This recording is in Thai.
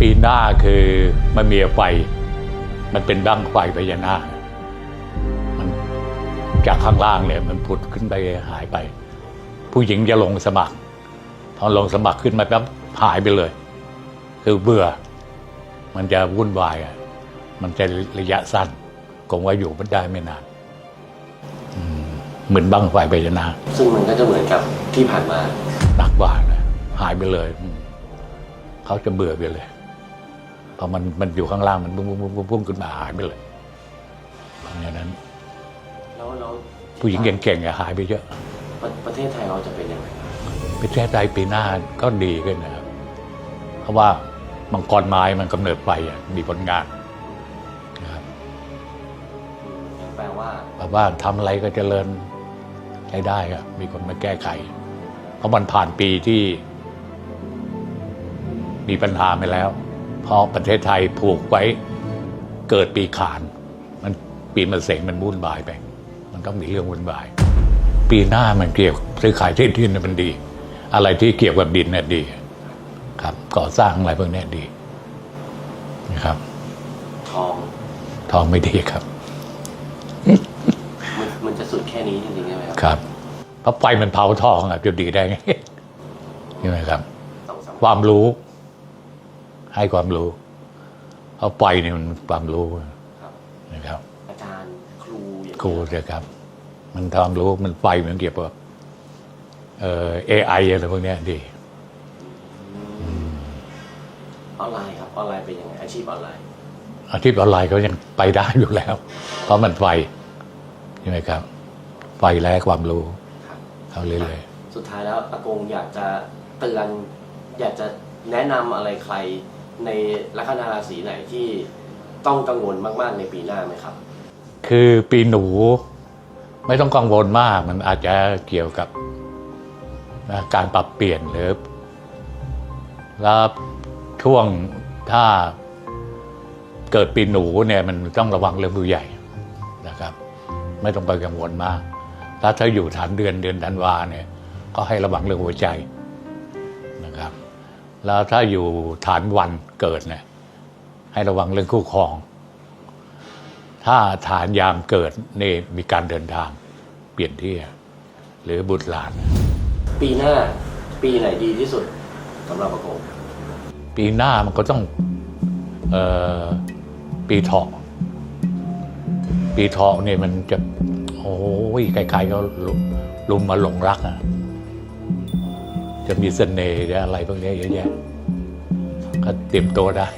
ปีหน้าคือมันมีไฟ มันเป็นดั้งไฟพญานาคมันจากข้างล่างเนี่ยมันผุดขึ้นไปหายไป ผู้หญิงจะลงสมัคร พอลงสมัครขึ้นมาแป๊บหายไปเลย คือเบื่อ มันจะวุ่นวายอะมันจะระยะสั้นคงว่าอยู่ไม่ได้ไม่นานอืมเหมือนบั้งไฟพญานาคซึ่งมันก็จะเหมือนกับที่ผ่านมาหนักกว่านะหายไปเลยอืมเขาจะเบื่อไปเลย พอมันมันอยู่ข้างล่างมันปุ้งปุ้งปุ้งปุ้งปุ้งขึ้นมาหายไปเลยเพราะฉะนั้นแล้วแล้วผู้หญิงเก่งๆอะหายไปเยอะ ประประเทศไทยเราจะเป็นยังไงครับประเทศไทยปีหน้าก็ดีขึ้นนะครับ เพราะว่ามังกรไม้มันกำเนิดไฟอะมีผลงานนะครับแปลว่า แบบว่าทำอะไรก็เจริญใช้ได้ครับมีคนมาแก้ไข เพราะมันผ่านปีที่ มีปัญหาไปแล้ว เพราะประเทศไทยผูกไว้เกิดปีขาน มันปีมะเสงมันวุ่นวายไป มันต้องมีเรื่องวุ่นวาย ปีหน้ามันเกี่ยวกับซื้อขายที่ดินน่ะมันดี อะไรที่เกี่ยวกับดินเนี่ยดี ครับก่อสร้างอะไรพวกเนี้ยดีนะครับ ทองทองไม่ดีครับ มันมันจะสุดแค่นี้จริงๆใช่ไหมครับครับเพราะไฟมันเผาทองอะจะดีได้ไงใช่ไหมครับต้องสำความรู้ ให้ความรู้เพราะไฟนี่มันความรู้ครับนะครับอาจารย์ครูอย่างครูเลยครับ มันความรู้มันไฟมันเกี่ยวกับเอ่อ AI อะไรพวกเนี้ยดีออนไลน์ครับออนไลน์เป็นยังไงอาชีพออนไลน์อาชีพออนไลน์ก็ยังไปได้อยู่แล้ว เพราะมันไฟใช่ไหมครับ ไฟและความรู้ครับเอาเรื่อยสุดท้ายแล้วอากงอยากจะเตือนอยากจะแนะนำอะไรใคร ในลัคนาราศีไหนที่ต้องกังวลมาก ๆ ในปีหน้าไหมครับ คือปีหนูไม่ต้องกังวลมากมันอาจจะเกี่ยวกับนะการปรับเปลี่ยนหรือแล้วช่วงถ้าเกิดปีหนูเนี่ยมันต้องระวังเรื่องผู้ใหญ่นะครับ ไม่ต้องไปกังวลมากแล้วถ้าอยู่ฐานเดือนเดือนธันวาเนี่ยก็ให้ระวังเรื่องหัวใจนะครับ แล้วถ้าอยู่ฐานวันเกิดเนี่ยให้ระวังเรื่องคู่ครอง ถ้าฐานยามเกิดนี่มีการเดินทาง เปลี่ยนที่ หรือบุตรหลาน ปีหน้าปีไหนดีที่สุดสำหรับอากงปีหน้ามันก็ต้องเออปีเถาะปีเถาะเนี่ยมันจะ โอ้ยใครๆก็ลุลุมมาหลงรักอะ จะมีเสน่ห์อะไรพวกนี้เยอะแยะก็เตรียมตัวได้